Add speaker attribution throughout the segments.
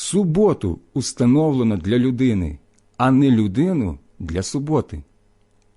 Speaker 1: Суботу установлено для людини, а не людину для суботи.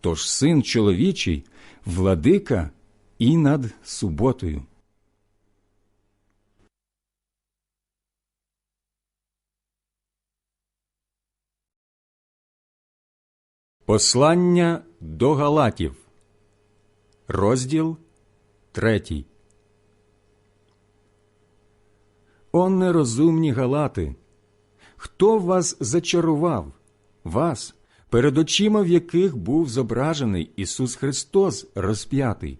Speaker 1: Тож син чоловічий, владика і над суботою. Послання до Галатів, розділ третій. О нерозумні галати! Хто вас зачарував, вас, перед очима в яких був зображений Ісус Христос розп'ятий?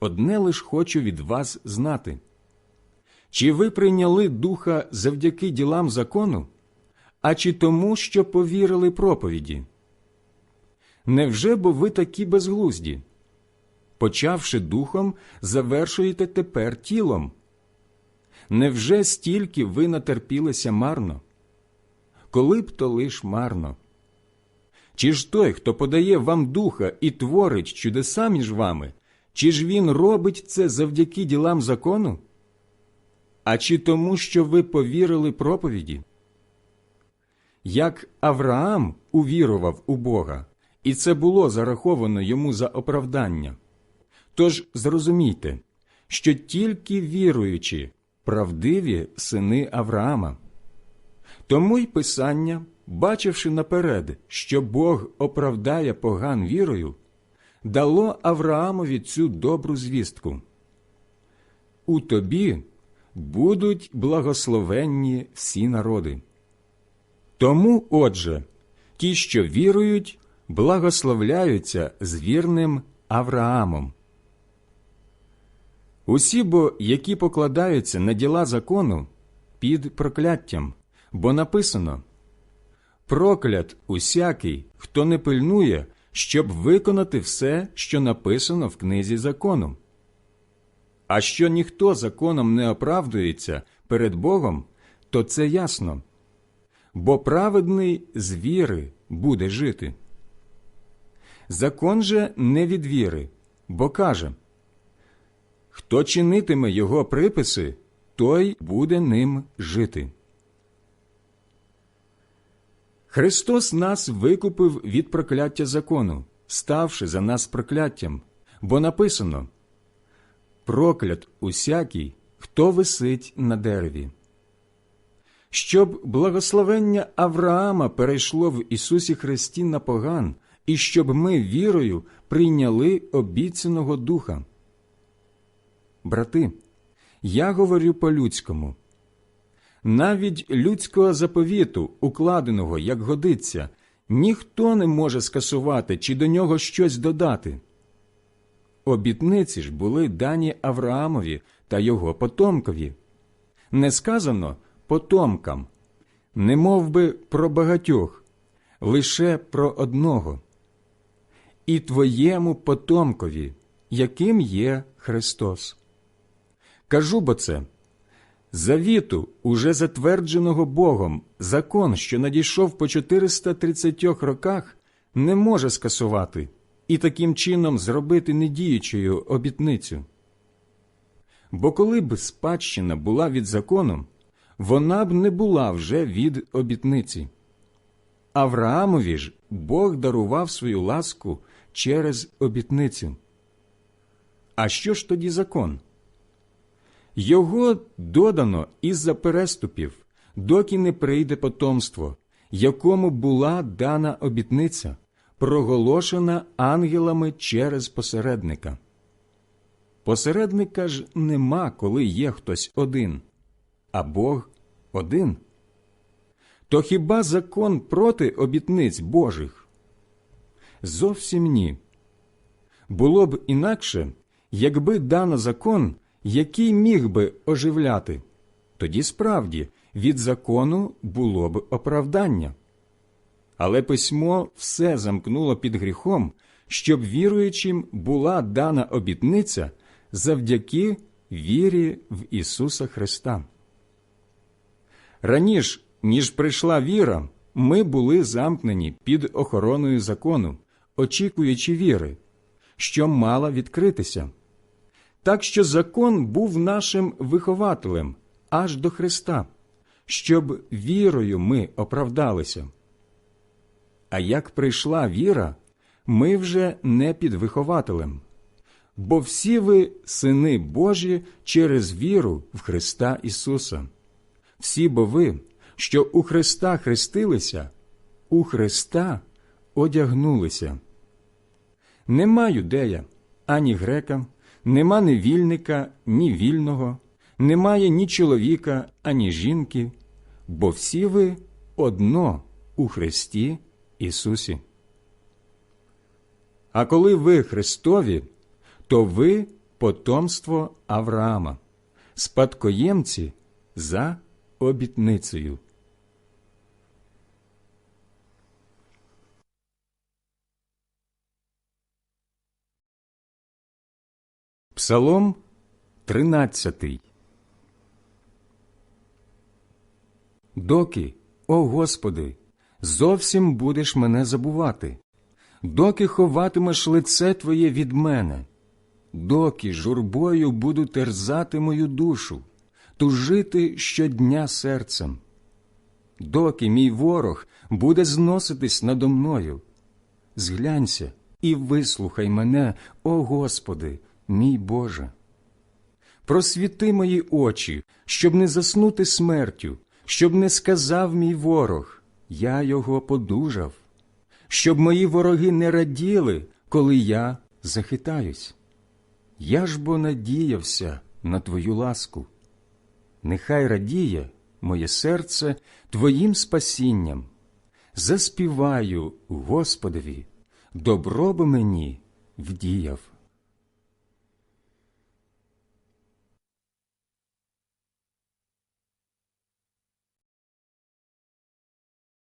Speaker 1: Одне лиш хочу від вас знати. Чи ви прийняли Духа завдяки ділам закону, а чи тому, що повірили проповіді? Невже бо ви такі безглузді? Почавши духом, завершуєте тепер тілом? Невже стільки ви натерпілися марно? Коли б то лиш марно? Чи ж той, хто подає вам духа і творить чудеса між вами, чи ж він робить це завдяки ділам закону? А чи тому, що ви повірили проповіді? Як Авраам увірував у Бога, і це було зараховано йому за оправдання. Тож зрозумійте, що тільки віруючи, правдиві сини Авраама. Тому й Писання, бачивши наперед, що Бог оправдає поган вірою, дало Авраамові цю добру звістку. У тобі будуть благословенні всі народи. Тому, отже, ті, що вірують, благословляються з вірним Авраамом. Усі бо, які покладаються на діла закону, під прокляттям, бо написано Проклят усякий, хто не пильнує, щоб виконати все, що написано в книзі закону. А що ніхто законом не оправдується перед Богом, то це ясно. Бо праведний з віри буде жити. Закон же не від віри, бо каже Хто чинитиме його приписи, той буде ним жити. Христос нас викупив від прокляття закону, ставши за нас прокляттям, бо написано Проклят усякий, хто висить на дереві. Щоб благословення Авраама перейшло в Ісусі Христі на поган, і щоб ми вірою прийняли обіцяного Духа. Брати, я говорю по-людському. Навіть людського заповіту, укладеного, як годиться, ніхто не може скасувати чи до нього щось додати. Обітниці ж були дані Авраамові та його потомкові. Не сказано потомкам, не мов би про багатьох, лише про одного. І твоєму потомкові, яким є Христос. Кажу бо це завіту, уже затвердженого Богом, закон, що надійшов по 430 роках, не може скасувати і таким чином зробити недіючою обітницю. Бо коли б спадщина була від закону, вона б не була вже від обітниці. Авраамові ж Бог дарував свою ласку через обітницю. А що ж тоді закон? Його додано із-за переступів, доки не прийде потомство, якому була дана обітниця, проголошена ангелами через посередника. Посередника ж нема, коли є хтось один, а Бог один. То хіба закон проти обітниць Божих? Зовсім ні. Було б інакше, якби дано закон який міг би оживляти, тоді справді від закону було б оправдання. Але письмо все замкнуло під гріхом, щоб віруючим була дана обітниця завдяки вірі в Ісуса Христа. Раніше, ніж прийшла віра, ми були замкнені під охороною закону, очікуючи віри, що мала відкритися. Так що закон був нашим вихователем аж до Христа, щоб вірою ми оправдалися. А як прийшла віра, ми вже не під вихователем, бо всі ви сини Божі через віру в Христа Ісуса. Всі бо ви, що у Христа хрестилися, у Христа одягнулися. Нема юдея, ані грека, нема невільника, ні вільного, немає ні чоловіка, ані жінки, бо всі ви одно у Христі Ісусі. А коли ви Христові, то ви потомство Авраама, спадкоємці за обітницею. Псалом 13 Доки, о Господи, зовсім будеш мене забувати, доки ховатимеш лице Твоє від мене, доки журбою буду терзати мою душу, тужити щодня серцем, доки мій ворог буде зноситись надо мною. Зглянься і вислухай мене, о Господи, мій Боже. Просвіти мої очі, щоб не заснути смертю, щоб не сказав мій ворог, я його подужав, щоб мої вороги не раділи, коли я захитаюсь. Я ж бо надіявся на Твою ласку. Нехай радіє моє серце Твоїм спасінням. Заспіваю Господові, добро би мені вдіяв.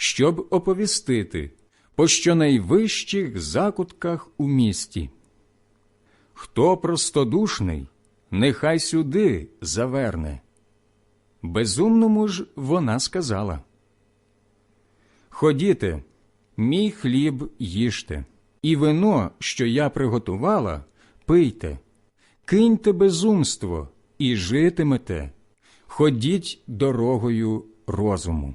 Speaker 1: щоб оповістити по щонайвищих закутках у місті. Хто простодушний, нехай сюди заверне. Безумному ж вона сказала Ходіте, мій хліб їжте, і вино, що я приготувала, пийте, киньте безумство і житимете, ходіть дорогою розуму.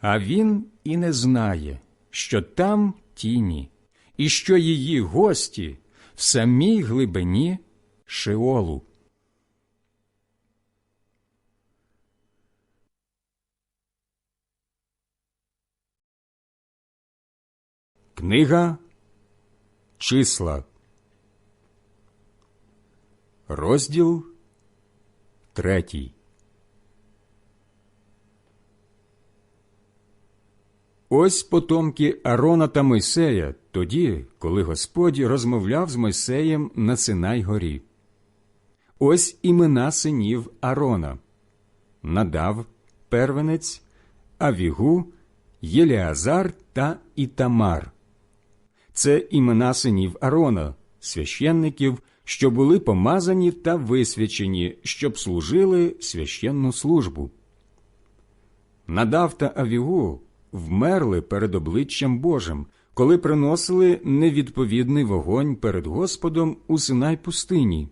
Speaker 1: А він і не знає, що там тіні, і що її гості в самій глибині Шеолу. Книга Числа. Розділ третій. Ось потомки Арона та Мойсея тоді, коли Господь розмовляв з Мойсеєм на Синай горі. Ось імена синів Арона Надав, первенець, Авігу, Єліазар та Ітамар. Це імена синів Арона, священників, що були помазані та висвячені, щоб служили священну службу. Надав та Авігу вмерли перед обличчям Божим, коли приносили невідповідний вогонь перед Господом у Синай пустині.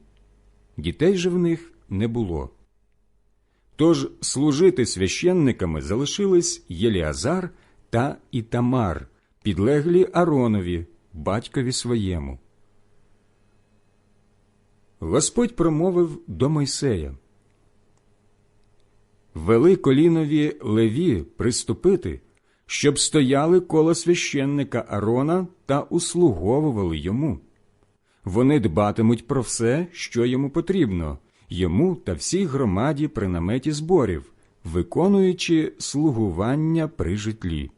Speaker 1: Дітей же в них не було. Тож служити священниками залишились Єліазар та Ітамар, підлеглі Аронові, батькові своєму. Господь промовив до Мойсея Вели колінові леві приступити, щоб стояли коло священника Арона та услуговували йому. Вони дбатимуть про все, що йому потрібно, йому та всій громаді при наметі зборів, виконуючи слугування при житлі.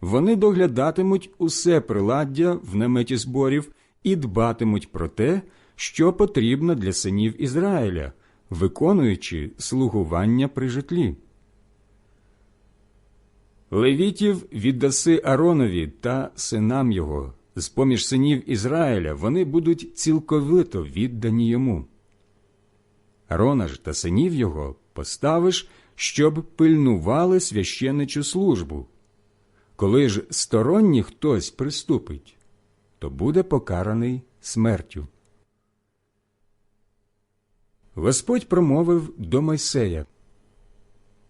Speaker 1: Вони доглядатимуть усе приладдя в наметі зборів і дбатимуть про те, що потрібно для синів Ізраїля, виконуючи слугування при житлі. Левітів віддаси Аронові та синам його, з поміж синів Ізраїля вони будуть цілковито віддані йому. Арона ж та синів його поставиш, щоб пильнували священичу службу. Коли ж сторонній хтось приступить, то буде покараний смертю. Господь промовив до Мойсея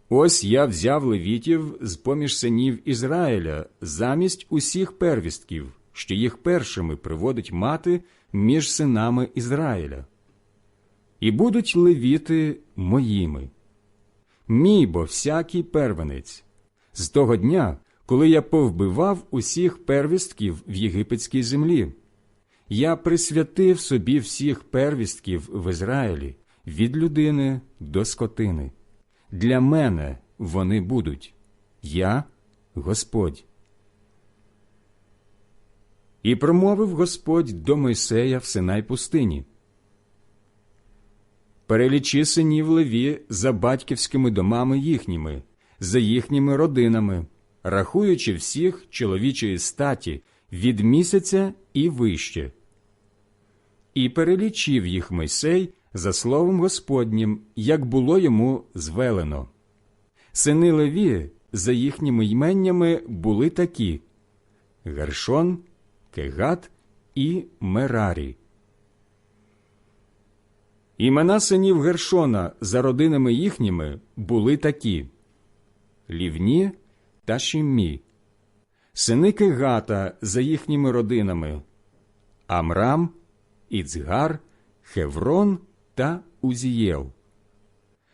Speaker 1: Ось я взяв левітів з поміж синів Ізраїля замість усіх первістків, що їх першими приводить мати між синами Ізраїля. І будуть левіти моїми. Мій бо всякий первенець. З того дня, коли я повбивав усіх первістків в єгипетській землі, я присвятив собі всіх первістків в Ізраїлі від людини до скотини. Для мене вони будуть я Господь. І промовив Господь до Мойсея в Синай пустині. Перелічи синів Леві за батьківськими домами їхніми, за їхніми родинами, рахуючи всіх чоловічої статі від місяця і вище. І перелічив їх Мойсей за словом Господнім, як було йому звелено. Сини Леві за їхніми йменнями були такі Гершон, Кегат і Мерарі. Імена синів Гершона за родинами їхніми були такі Лівні та Шіммі, сини Кегата за їхніми родинами Амрам, Іцгар, Хеврон та Узієл,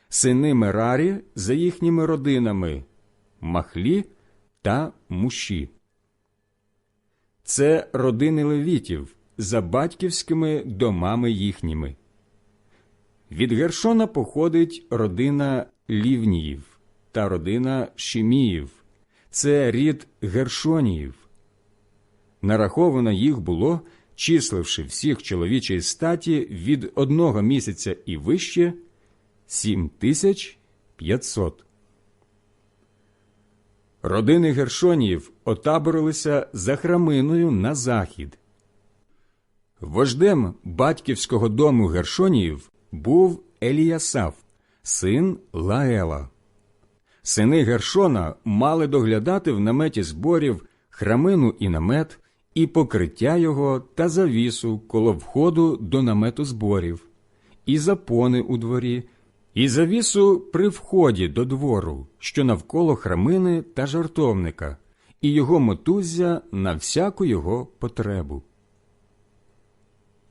Speaker 1: сини Мерарі за їхніми родинами Махлі та Муші. Це родини левітів за батьківськими домами їхніми. Від Гершона походить родина Лівніїв та родина Шиміїв. Це рід Гершоніїв. Нараховано їх було, числивши всіх чоловічої статі від одного місяця і вище сім тисяч п'ятсот. Родини Гершоніїв отаборилися за храминою на захід. Вождем батьківського дому Гершоніїв був Еліясав, син Лаела. Сини Гершона мали доглядати в наметі зборів храмину і намет, і покриття його та завісу коло входу до намету зборів, і запони у дворі, і завісу при вході до двору, що навколо храмини та жартовника, і його мотуззя на всяку його потребу.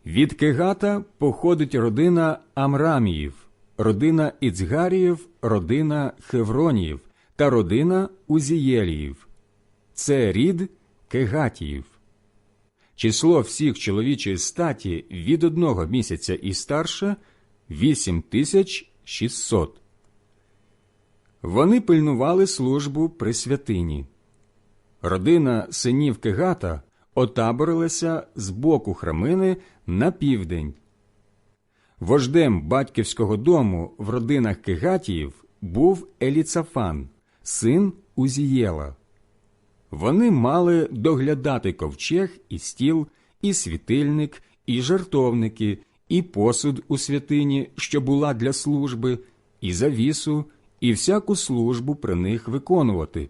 Speaker 1: Від Кегата походить родина Амраміїв, родина Іцгаріїв, родина Хевроніїв та родина Узієліїв. Це рід Кегатіїв. Число всіх чоловічої статі від одного місяця і старше – 8600. Вони пильнували службу при святині. Родина синів Кегата отаборилася з боку храмини на південь. Вождем батьківського дому в родинах Кегатіїв був Еліцафан, син Узієла. Вони мали доглядати ковчег і стіл, і світильник, і жертовники, і посуд у святині, що була для служби, і завісу, і всяку службу при них виконувати.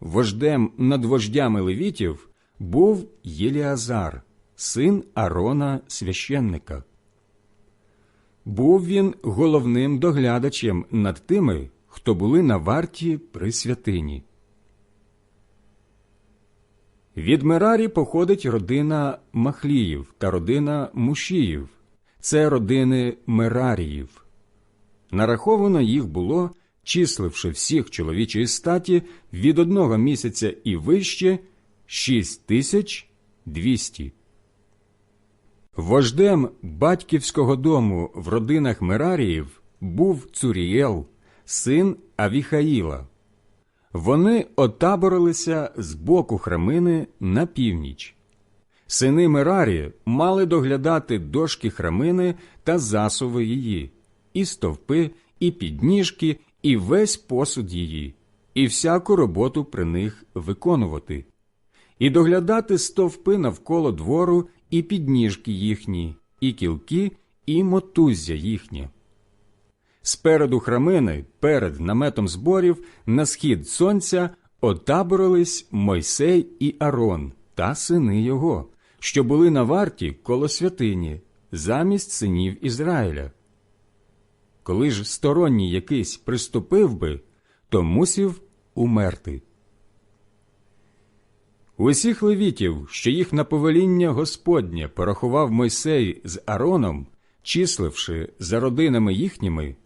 Speaker 1: Вождем над вождями левітів був Єліазар, син Арона священника. Був він головним доглядачем над тими, хто були на варті при святині. Від Мерарі походить родина Махліїв та родина Мушіїв. Це родини Мераріїв. Нараховано їх було, числивши всіх чоловічої статі від одного місяця і вище шість тисяч двісті. Вождем батьківського дому в родинах Мераріїв був Цурієл, син Авіхаїла. Вони отаборилися з боку храмини на північ. Сини Мерарі мали доглядати дошки храмини та засуви її, і стовпи, і підніжки, і весь посуд її, і всяку роботу при них виконувати, і доглядати стовпи навколо двору, і підніжки їхні, і кілки, і мотуззя їхнє. Спереду храмини, перед наметом зборів, на схід сонця отаборились Мойсей і Арон та сини його, що були на варті коло святині, замість синів Ізраїля. Коли ж сторонній якийсь приступив би, то мусів умерти. Усіх левітів, що їх на повеління Господнє порахував Мойсей з Ароном, числивши за родинами їхніми,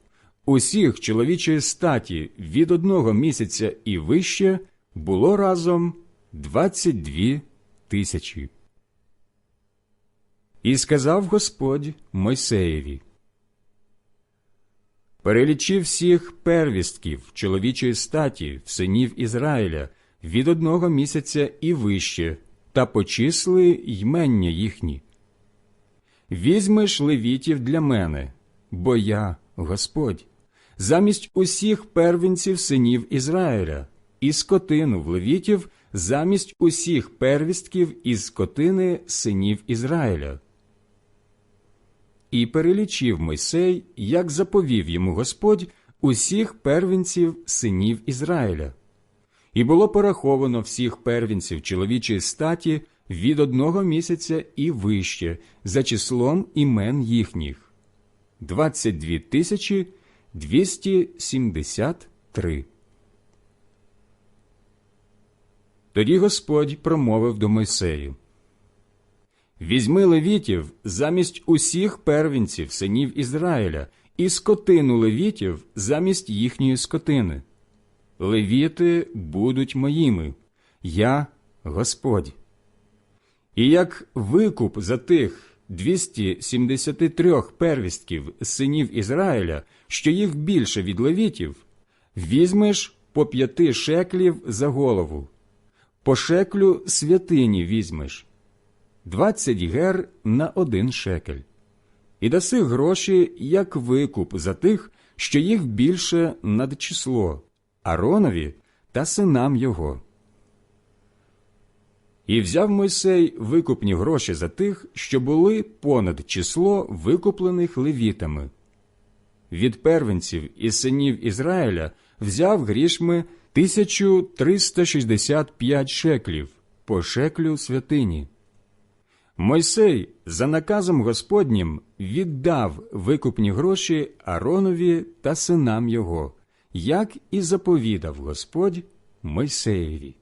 Speaker 1: усіх чоловічої статі від одного місяця і вище було разом двадцять дві тисячі. І сказав Господь Мойсеєві Перелічи всіх первістків чоловічої статі в синів Ізраїля від одного місяця і вище, та почисли ймення їхні. Візьмеш левітів для мене, бо я Господь, замість усіх первінців синів Ізраїля, і скотину в левітів замість усіх первістків із скотини синів Ізраїля. І перелічив Мойсей, як заповів йому Господь, усіх первінців синів Ізраїля. І було пораховано всіх первінців чоловічої статі від одного місяця і вище, за числом імен їхніх двадцять дві тисячі двісті сімдесят три. Тоді Господь промовив до Мойсею Візьми левітів замість усіх первінців синів Ізраїля і скотину левітів замість їхньої скотини. Левіти будуть моїми, я Господь. І як викуп за тих 273 первістків синів Ізраїля, що їх більше від левітів, візьмеш по п'яти шеклів за голову, по шеклю святині візьмеш, двадцять гер на один шекель, і даси гроші як викуп за тих, що їх більше над число, Аронові та синам його. І взяв Мойсей викупні гроші за тих, що були понад число викуплених левітами. Від первенців і синів Ізраїля взяв грішми 1365 шеклів по шеклю святині. Мойсей за наказом Господнім віддав викупні гроші Аронові та синам його, як і заповідав Господь Мойсеєві.